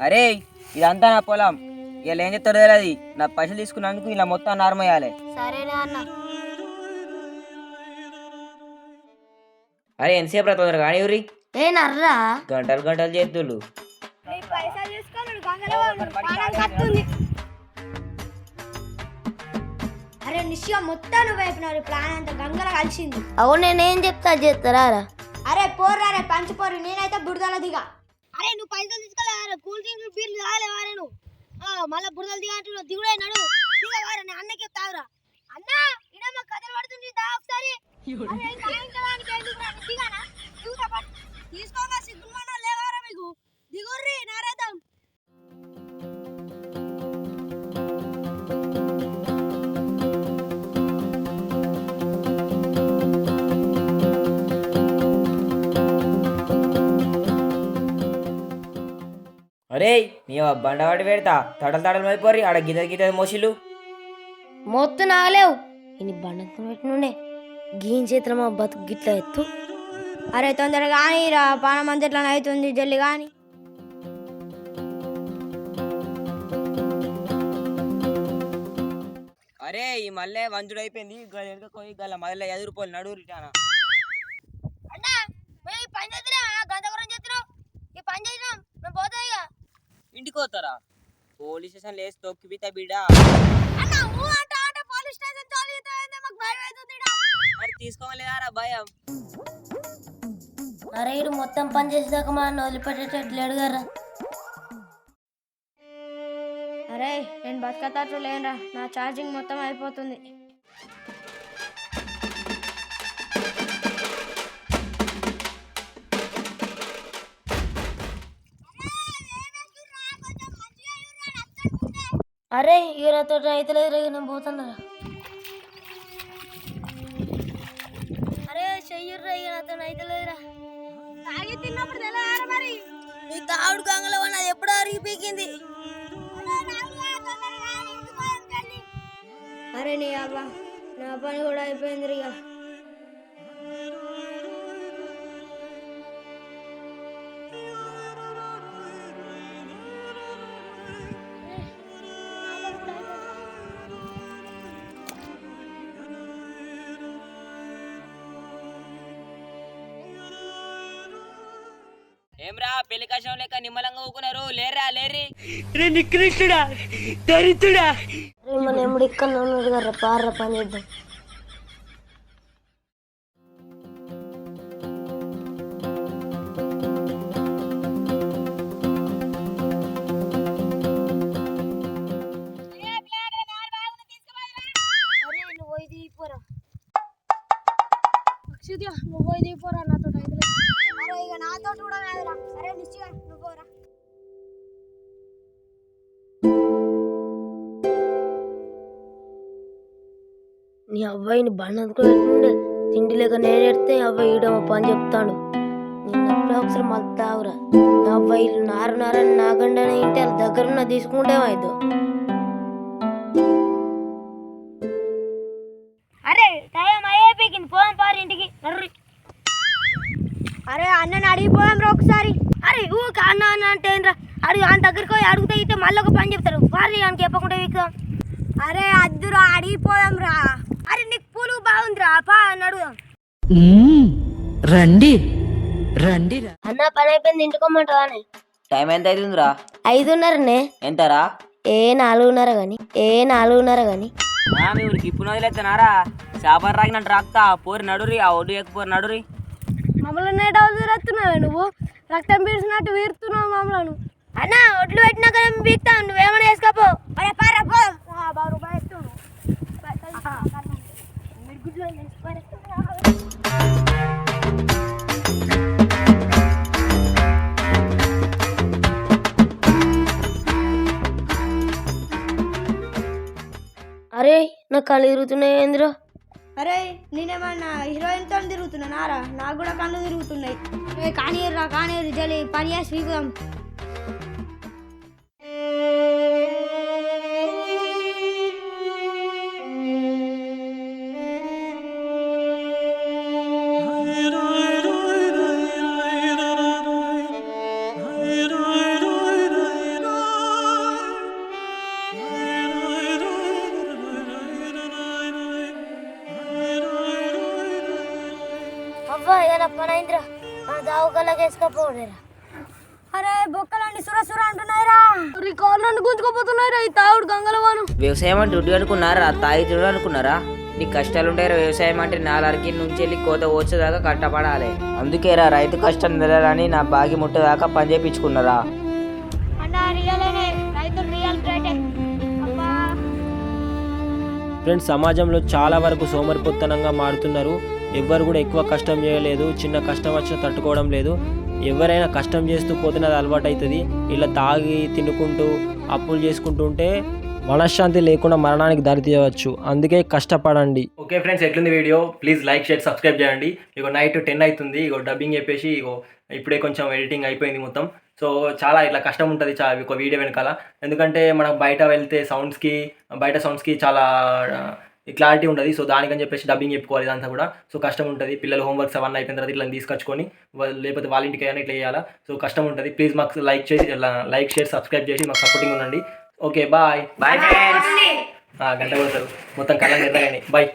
అరే ఇదంతా నా పొలం. ఇలా ఏం చెప్తారో తెలియదు నా పైసలు తీసుకున్నందుకు ఇలా మొత్తం నార్మయ్యాలి. సరేనే అన్న. అరే ఎంతసేపు రా తొందరగా? కానీ ఊరి. ఏ నర్రా? గంటలు గంటలు చేతులు అరే నిశ్చయ మొత్తం నువ్వు ప్లాన్ అంతా గంగల కలిసింది. అవును నేనేం చెప్తా చేస్తారా రా అరే పోర్రా రే పంచిపోరు నేనైతే బురదల దిగా. అరే నువ్వు పైసలు తీసుకోలే కూల్ డ్రింక్ బీర్లు తాగలేవారే నువ్వు ఆ, మళ్ళా బురదలు దిగా అంటున్నావు దిగుడే నడు. దిగవారే నేను అన్నకి తాగురా. అన్న ఇడ మా కథలు పడుతుంది దా ఒకసారి. అరే నీ బండవాడి పెడతా తడలు తడలు అయిపోరి ఆడ గిద గిద మోసిలు మొత్తం నాగలేవు ఇన్ని బండంతో పెట్టినుండే గీన్ చేతుల మా బతుకు గిట్ల ఎత్తు. అరే తొందరగా కానీ రా పానం అంతట్లా అవుతుంది జల్లి కానీ అరే ఈ మళ్ళీ వంచుడు అయిపోయింది. పోయి గల మళ్ళీ ఎదురుపోయి అన్నా మేము ఈ పని చేస్తున్నాం ఈ పని చేసినాం మేము పోతాం ఇక. ఇంటికి పోతారా పోలీస్ స్టేషన్ లేసి తొక్కి పిత బిడ్డ. అన్న ఊ అంట అంట పోలీస్ స్టేషన్ చాలు మాకు భయం అవుతుంది ఈడ. మరి భయం? అరే ఇడు మొత్తం పని చేసేదాకా మా అన్న వదిలిపెట్టేటట్టు లేడు కదా అరే నేను బతకతట్టు లేనురా. నా ఛార్జింగ్ మొత్తం అయిపోతుంది. అరే నాతో అయితే లేదు నేను పోతున్నారా అరే చెయ్యర్రా ఇక నాతో తాగి తిన్నప్పుడు మరి. నీ తావుడు ఎప్పుడు అరిగి పీకింది అరే నీ అబ్బా నా పని కూడా అయిపోయింది ఇక ఏమ్రా పెళ్ళి కష్టం లేక నిమ్మలంగా ఊకున్నారు? లేరా లేరి అరే మన ఎప్పుడు ఇక్కడ ఉన్నాడు కదా పార్ర పని చేద్దాం. అరే నువ్వు పోయి దిగిపోరా నాతో అయితే ఇక నాతో కూడా కాదురా. సరే నిశ్చయ నువ్వు పోరా. నీ అవ్వాయిని బండందుకు పెట్టిండే తిండి లేక నేను ఎడితే అబ్బాయి పని చెప్తాడు. నేను ఒకసారి మళ్ళీ తావురా నా అబ్బాయి నారు నారని నా గండని ఇంటి వాళ్ళ దగ్గరున్న తీసుకుంటే ఏమైందో అన్నని అడిగిపోదాం రా ఒకసారి. అరే ఊక అన్న అన్న అంటే ఏంట్రా అడుగు ఆయన దగ్గరికి పోయి అడిగితే ఇస్తే మళ్ళీ ఒక పని చెప్తారు వారి అని చెప్పకుండా వీక్దాం. అరే అద్దురా అడిగిపోదాం రా. అరే నీకు పూలు బాగుందిరా పా అని అడుగుదాం. రండి. రండి రా. అన్న పని అయిపోయింది ఇంటికోమంటావా అని. టైం ఎంత అవుతుందిరా ఐదున్నరనే. ఎంతరా? ఏ నాలుగున్నర గాని ఏ నాలుగున్నర గాని. మీ ఊరికి ఇప్పుడు వదిలేస్తున్నారా చేపలు రాగినట్టు రాక్తా పోరి నడురి ఆ ఒడ్డు ఎక్కిపోరు నడురి. మమ్మల్ని నేటవులు తిరుగుతున్నావే నువ్వు? రక్తం పీల్చినట్టు వీరుతున్నావు మమ్మల్ని. అన్న ఒడ్లు పెట్టినాక నేను బీక్తాను నువ్వేమైనా వేసుకోపో. పారా. అరే నా కళ్ళు తిరుగుతున్నాయి ఏందిరా? అరే నేనేమన్నా హీరోయిన్తో తిరుగుతున్నా? నారా? నాకు కూడా కళ్ళు తిరుగుతున్నాయి. కానీ రా కానీ జలి పని చేసి వీగుదాం పని అయిందిరా మన దావకల్లాకి వేసుకపోడేరా అరే బొక్కలండి సుర సుర అంటున్నాయిరా. ఈ కాళ్ళు నన్ను గుంజుకోపోతున్నాయిరా ఈ తావుడు గంగలవాను. వ్యవసాయం అంటే రుడ్డు అనుకున్నారా? తాగి తిరుడు అనుకున్నారా? నీకు కష్టాలు ఉంటాయి వ్యవసాయం అంటే నాలుగు నుంచి వెళ్ళి కోత వచ్చేదాకా కట్టపడాలి అందుకే రా రైతు కష్టం నిలరని నా బాగి ముట్టదాకా పని చేయించుకున్నారా ఫ్రెండ్స్ సమాజంలో చాలా వరకు సోమరిపోత్తనంగా మారుతున్నారు. ఎవ్వరు కూడా ఎక్కువ కష్టం చేయలేదు చిన్న కష్టం వచ్చినా తట్టుకోవడం లేదు. ఎవరైనా కష్టం చేస్తూ పోతే అది అలవాటు అవుతుంది ఇలా తాగి తినుకుంటూ అప్పులు చేసుకుంటూ ఉంటే మనశ్శాంతి లేకుండా మరణానికి దారి తీయవచ్చు. అందుకే కష్టపడండి. ఓకే ఫ్రెండ్స్ ఎట్లుంది video? Please like share subscribe చేయండి. ఇగో నైట్ టెన్ అవుతుంది ఇగో డబ్బింగ్ చెప్పేసి ఇగో ఇప్పుడే కొంచెం ఎడిటింగ్ అయిపోయింది మొత్తం. సో చాలా ఇట్లా కష్టం ఉంటుంది చా ఒక వీడియో వెనకాల. ఎందుకంటే మనం బయట వెళ్తే సౌండ్స్కి బయట సౌండ్స్కి చాలా క్లారిటీ ఉంటుంది. సో దానికని చెప్పేసి డబ్బింగ్ చెప్పుకోవాలి ఇదంతా కూడా. సో కష్టం ఉంటుంది. పిల్లలు హోంవర్క్స్ అవన్నీ అయిపోయిన తర్వాత ఇట్లా తీసుకొచ్చుకొని లేకపోతే వాళ్ళ ఇంటికి అయినా ఇట్లా చేయాలా? సో కష్టం ఉంటుంది. ప్లీజ్ మాకు లైక్ చేసి లైక్ షేర్ సబ్స్క్రైబ్ చేసి మాకు సపోర్టింగ్ ఉండండి. ఓకే బాయ్ బాయ్ ఫ్రెండ్స్ గంట కొడతారు. మొత్తం కళ్ళ బాయ్